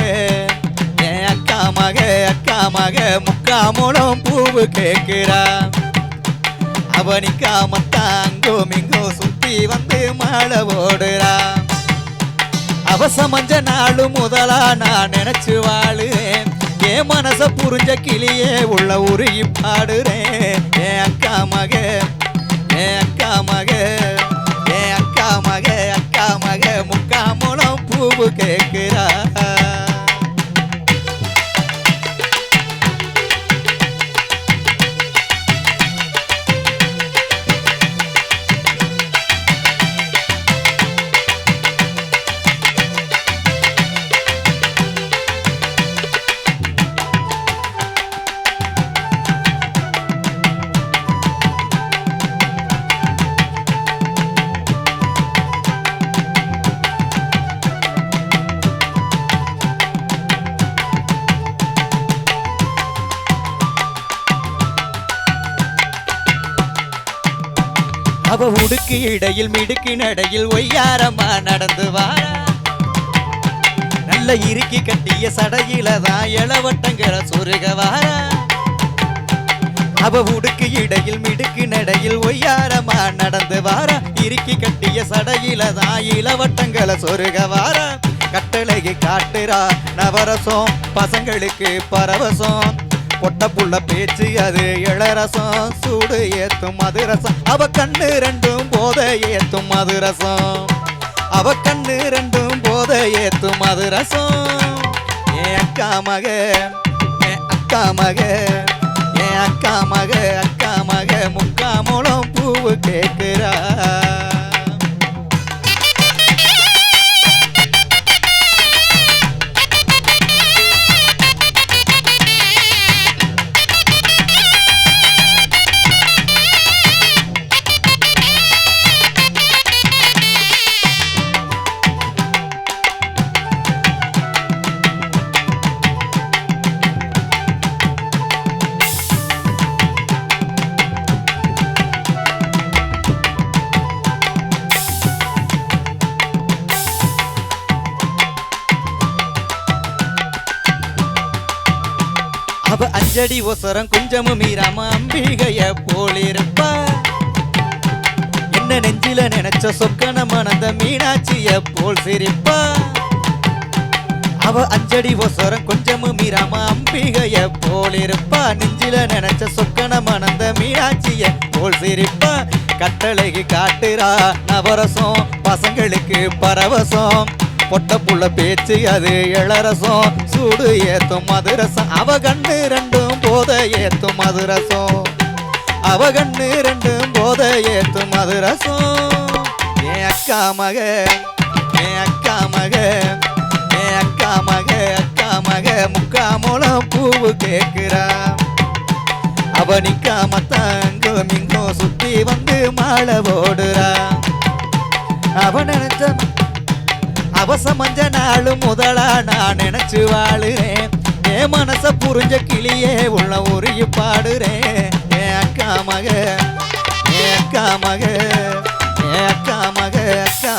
பூவுக்கு என் அக்கா மக அக்கா மக முக்கா மூலம் பூவு கேட்கிறா. அவனிக்கா மத்தா அங்கோ மிங்கோ சுத்தி வந்து மாலை ஓடுறா அவசமஞ்ச நாளு முதலா நான் நினைச்சு வாழுறேன். என் மனச புரிஞ்ச கிளியே உள்ள உருகி பாடுறேன். என் அக்கா மக என் அக்கா மக என் அக்கா மக அக்கா மக முக்கா மூலம் பூவு கே அவ உடுக்கு இடையில் மிடுக்கு நடையில் ஒய்யாரமா நடந்து வார நல்ல இறுக்கி கட்டிய சடையில தான் இளவட்டங்கிற சொருக அவ உடுக்கு இடையில் மிடுக்கு நடையில் ஒய்யாரமா நடந்து வாரா இறுக்கி கட்டிய சடையில தான் இளவட்டங்களை சொருக வாரா கட்டளையை காட்டுறா நவரசம் பசங்களுக்கு பரவசம். பொட்ட புள்ள பேச்சு அது இளரசம் சூடு ஏத்தும் மதுரசம் அவ கண்ணு ரெண்டும் போத ஏத்தும் மதுரசம் அவ கண்ணு ரெண்டும் போத ஏத்தும் மதுரசம் என் அக்கா மக என் அக்கா மக என் அக்கா மக அக்கா அவ அஞ்சடி ஒசரம் கொஞ்சமும் மீறாம அம்பிகைய போலிருப்பா. என்ன நெஞ்சில நினைச்ச சொக்கன மணந்த மீனாட்சிய போல் சிரிப்பா. அவ அஞ்சடி ஒசரம் கொஞ்சமும் மீறாம அம்பிகைய போலிருப்பா. நெஞ்சில நினைச்ச சொக்கன மணந்த மீனாட்சிய போல் சிரிப்பா. கட்டளைக்கு காட்டுறா நவரசம் பசங்களுக்கு பரவசம். பொட்ட புள்ள பேச்சு அது இளரசம். சூடு ஏத்தும் மதுரசம். அவ கண்ணு ரெண்டும் போத ஏத்தும் மதுரசம். அவ கண்ணு ரெண்டும் போத ஏத்தும் மதுரசம். என் அக்கா மக என் அக்கா மக என் அக்கா மக அக்கா மக முக்கா மூலம் பூவு கேட்கிறா அவ நிக்காம தங்கும் இங்கும் சுத்தி வந்து மாலை ஓடுறா அவ நினைச்ச அவசமஞ்ச நாளு முதலா நான் நினைச்சு வாழுறேன். என் மனச புரிஞ்ச கிளியே உள்ள உருகி பாடுறேன். என் அக்கா மக என் அக்கா மக என் அக்கா மக அக்கா